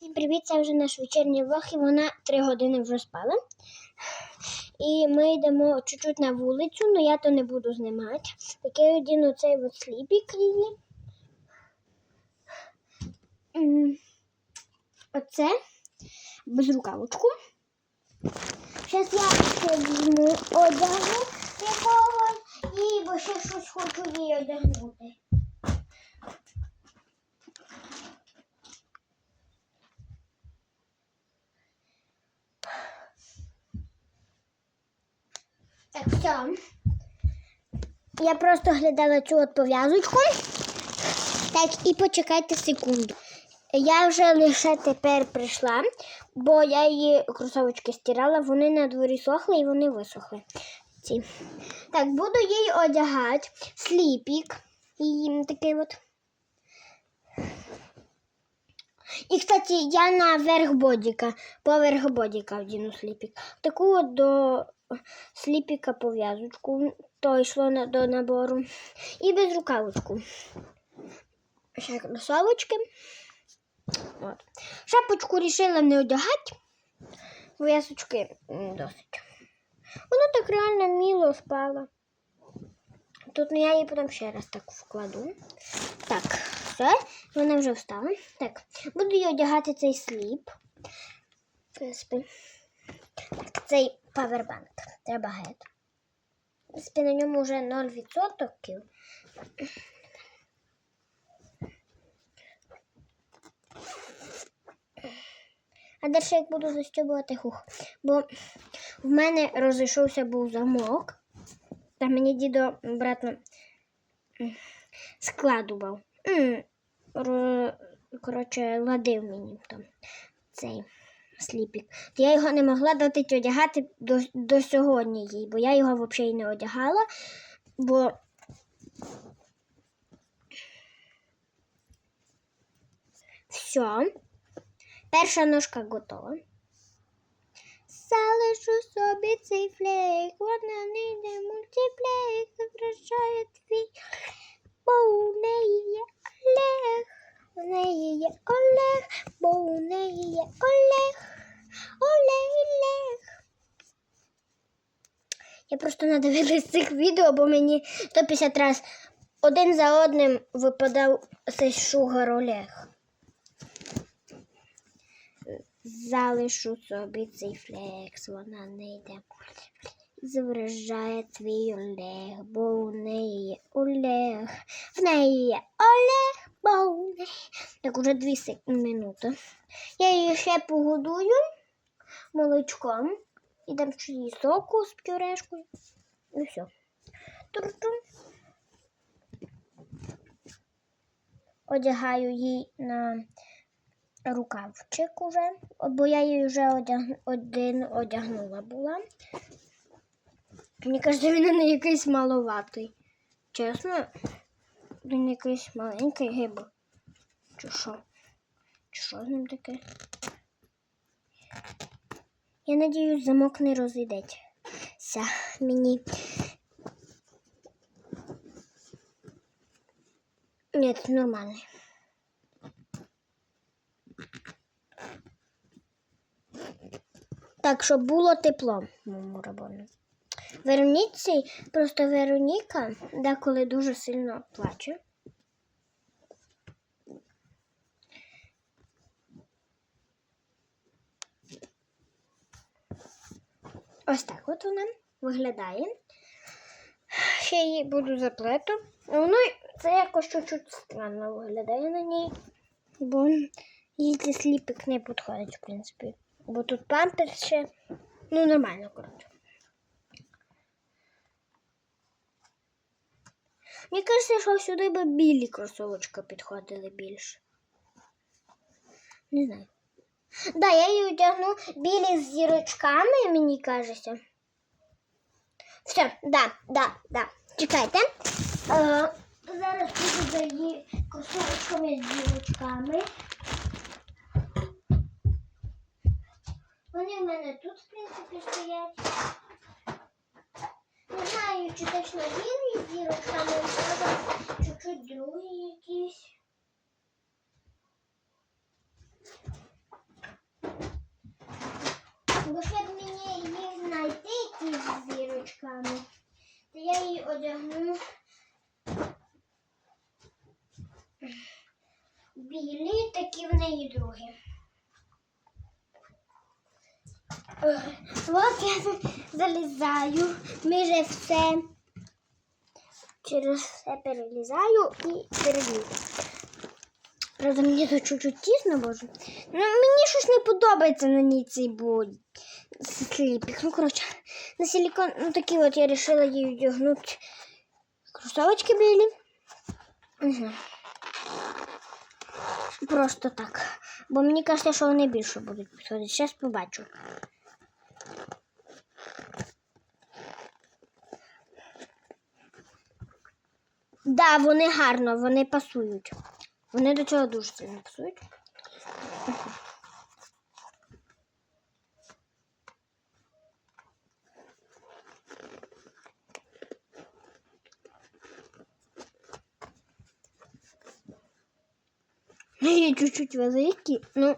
Всім привіт, це вже наш вечірній влог, і вона три години вже спала. І ми йдемо чуть-чуть на вулицю, але я то не буду знімати. Так я одіну цей от сліпік її. Оце безрукавочку. Зараз я ще візьму одягу якогось і ще щось хочу їй одягнути. Так, все. Я просто глядала цю от пов'язочку. Так, і почекайте секунду. Я вже лише тепер прийшла, бо я її кросовочки стирала, вони на дворі сохли і вони висохли. Ці. Так, буду їй одягати сліпік. І такий от. І, кстати, я на верх бодіка, поверх бодіка вдіну сліпік. Таку от до сліпіка пов'язочку, то йшло на, до набору. І без рукавочку. Ще кросовочки. От. Шапочку рішила не одягати. М, досить. Воно так реально мило спало. Тут ну, я її потім ще раз так вкладу. Так, все, вона вже встала. Так, буду їй одягати цей сліп. В принципі, так, цей павербанк. Треба гет. Принципі, на ньому вже 0%. А далі як буду застібувати хух. Бо в мене розійшовся був замок. Та мені дідо братно складував. Коротше, ладив мені там цей сліпік. Я його не могла дати одягати до, до сьогодні їй, бо я його взагалі не одягала, бо все. Перша ножка готова. Залишу собі цей флейк, вона не йде мультиплейк, вражає твій, бо у неї є Олег, у неї є Олег, бо у неї є Олег, Олег, Олег. Я просто надивилась цих відео, бо мені 150 раз один за одним випадав цей шугар Олег. Залишу собі цей флекс, вона не йде. Завражає твій Олег, бо у неї є Олег. В неї є Олег, бо у неї. Так уже дві минути. Я її ще погодую молочком. І дам ще їй соку з пюрешкою. І все. Турту. Одягаю їй на рукавчик уже, бо я її вже один одягнула була. Мені кажеться, він не якийсь маловатий. Чесно, він якийсь маленький гиб. Чи що? Чи що з ним таке? Я надіюсь, замок не розійдеться. Мені. Ні, це нормальний. Так, щоб було тепло моєму рабоні. Вероніці, просто Вероніка деколи дуже сильно плаче. Ось так от вона виглядає. Ще її буду заплету. Воно це якось чуть-чуть странно виглядає на ній, бо їй цей сліпик не підходить, в принципі. Бо тут памперс ще. Ну, нормально, коротше. Мені кажеться, що сюди би білі кросовочки підходили більше. Не знаю. Да, я її одягну білі з зірочками, мені кажеться. Все, да, да, да. Чекайте. Е, зараз буду за її кросовочками з зірочками. Вони в мене тут, в принципі, стоять. Не знаю, чи точно білі зірок саме треба, чуть-чуть другий якийсь. Бо щоб мені її знайти ті з зірочками, то я її одягну білі, такі в неї другі. От я залізаю, ми вже все. Через все перелізаю і перелізу. Правда, мені тут чуть-чуть тісно, боже. Ну, мені щось не подобається на ній цей будь. Сліпік. Ну, коротше, на силікон, ну такі от я вирішила їй одягнути кросовочки білі. Угу. Просто так. Бо мені кажеться, що вони більше будуть підходити. Зараз побачу. Да, вони гарно, вони пасують. Вони до цього дуже сильно пасують. Чуть-чуть великі. Ну,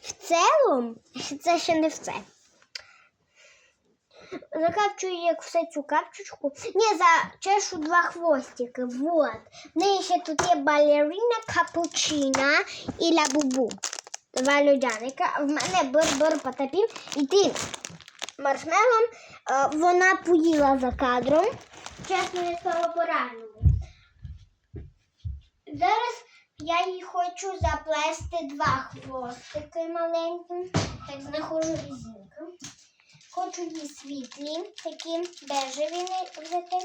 в цілому, це ще не все. Закапчую як все цю капчучку. Ні, зачешу два хвостики. Вот. Неї ще тут є балерина, капучина і лабубу. Два людяника. В мене бор-бор потопів. І ти маршмелом е, вона поїла за кадром. Чесно, я стала поранена. Зараз я їй хочу заплести два хвостики маленькі. Так знаходжу резинку. Хочу їй світлі, такі бежеві взяти.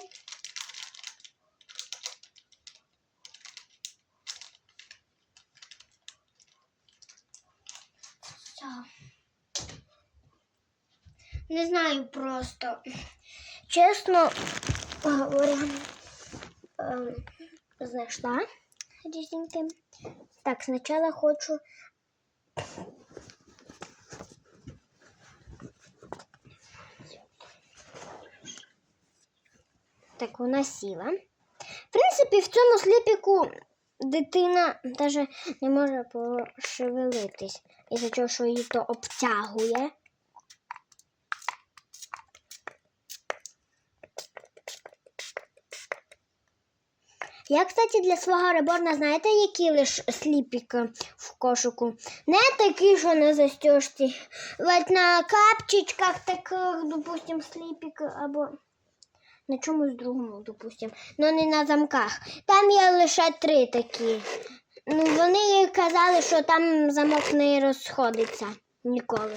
Не знаю просто. Чесно говоря, ем, знайшла резинки. Так, спочатку хочу Так, вона сіла. В принципі, в цьому сліпіку дитина навіть не може пошевелитись, із-за того, що її то обтягує. Я, кстати, для свого реборна, знаєте, які лиш сліпік в кошику? Не такі, що на застежці. От на капчичках таких, допустим, сліпік або на чомусь другому, допустим, але не на замках. Там є лише три такі. Ну, вони казали, що там замок не розходиться ніколи.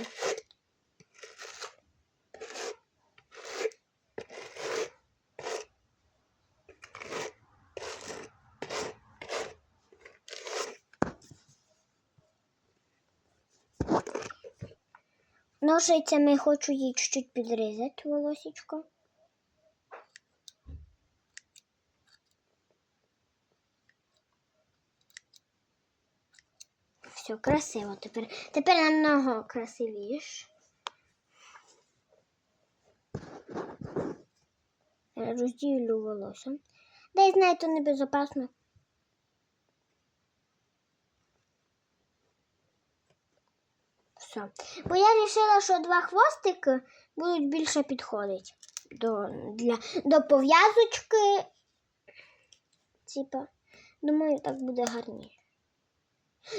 Ножицями хочу їй чуть-чуть підрізати волосечко. Все, красиво тепер. Тепер намного красивіше. Розділю волосся. Дай знаю, то небезопасно. Все. Бо я вирішила, що два хвостики будуть більше підходити до, для, до пов'язочки. Типа, думаю, так буде гарніше.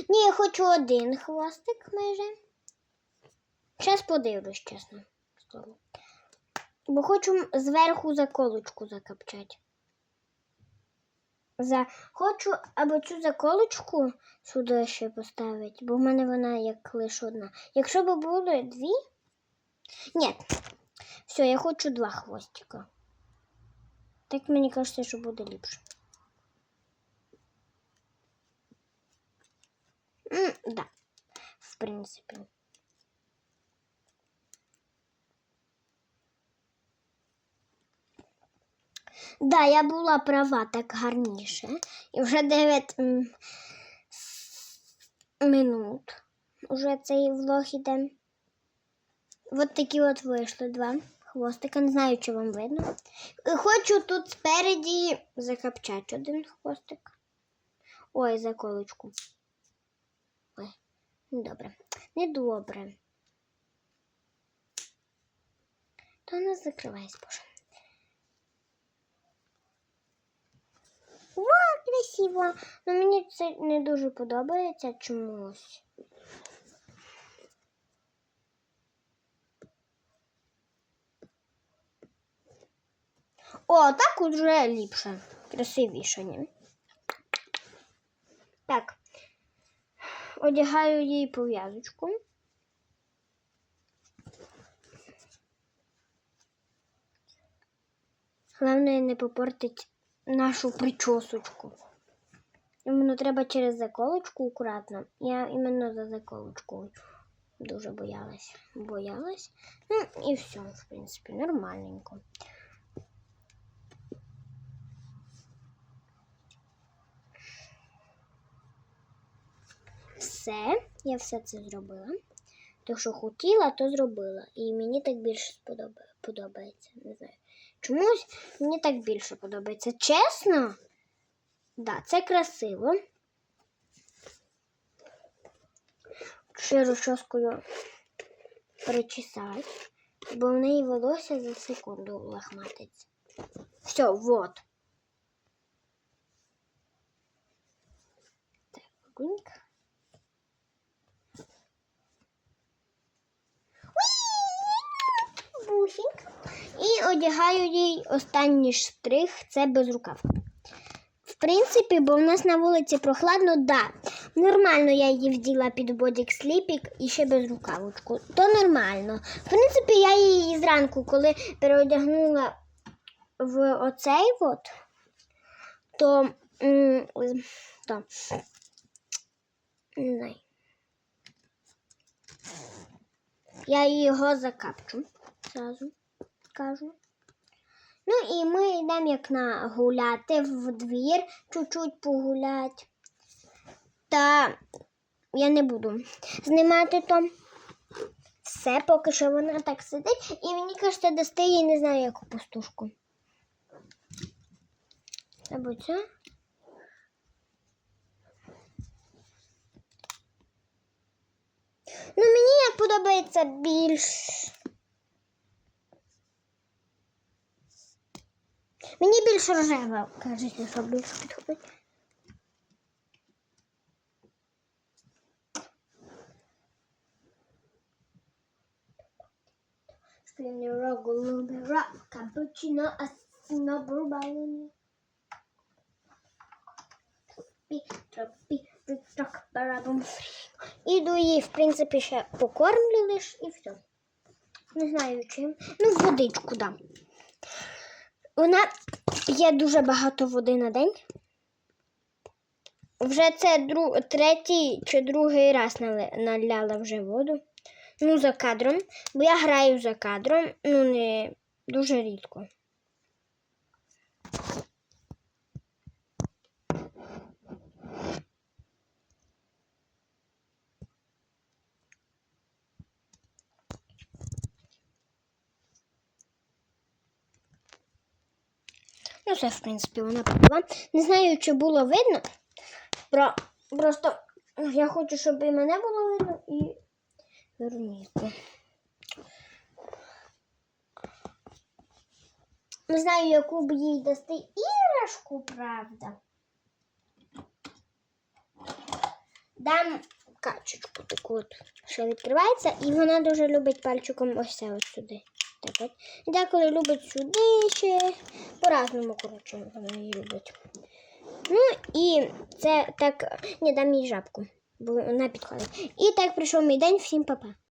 Ні, я хочу один хвостик майже. Зараз подивлюсь, чесно. Бо хочу зверху заколочку закапчати. За... Хочу або цю заколочку сюди ще поставити, бо в мене вона як лише одна. Якщо б було дві. Ні. Все, я хочу два хвостика. Так мені кажеться, що буде ліпше. Да, в принципі. Да, я була права так гарніше. І вже 9 м, минут. Уже цей влог іде. От такі от вийшли два хвостика. Не знаю, чи вам видно. Хочу тут спереді закапчати один хвостик. Ой, заколочку. Ой, недобре. Недобре. То не закривайся, боже. Во, красиво. Ну мені це не дуже подобається чомусь. О, так уже ліпше, красивіше. Ні? Так. Одягаю їй пов'язочку. Головне не попортить нашу причосочку. Іменно треба через заколочку акуратно. Я іменно за заколочкою дуже боялась. Боялась. Ну і все, в принципі, нормальненько. Все, я все це зробила. То, що хотіла, то зробила. І мені так більше подобається. Не знаю. Чомусь мені так більше подобається. Чесно, да, це красиво. Ще розчоскою причесати, бо в неї волосся за секунду лахматиться. Все, вот. Так, гуньк. Бусінька. І одягаю їй останній штрих це безрукавка. В принципі, бо в нас на вулиці прохладно, да. Нормально я її вділа під бодік сліпік і ще без рукавочку. То нормально. В принципі, я її зранку, коли переодягнула в оцей от, то, то не знаю. Я його закапчу зразу кажу. Ну і ми йдемо як на гуляти в двір, чуть-чуть погулять. Та я не буду знімати то. Все, поки що вона так сидить, і мені кажеться, дасти їй не знаю яку пастушку. Або це. Ну, мені як подобається більш. Мені більш рожева, кажеться, що більше підходить. Спінера, голубера, капучино, рик-трак, барабум. Іду її, в принципі, ще покормлю лиш і все. Не знаю чим. Ну, водичку дам. Вона п'є дуже багато води на день. Вже це дру... третій чи другий раз наляла вже воду. Ну, за кадром. Бо я граю за кадром, ну не дуже рідко. Ну, все, в принципі, вона попила. Не знаю, чи було видно. Про... Просто я хочу, щоб і мене було видно, і Вероніку. Не знаю, яку б їй дасти іграшку, правда. Дам качечку таку от, що відкривається, і вона дуже любить пальчиком ось це ось сюди. Так от. Деколи любить сюди ще. По-разному, коротше, вона її любить. Ну і це так. Ні, дам їй жабку, бо вона підходить. І так прийшов мій день. Всім па-па.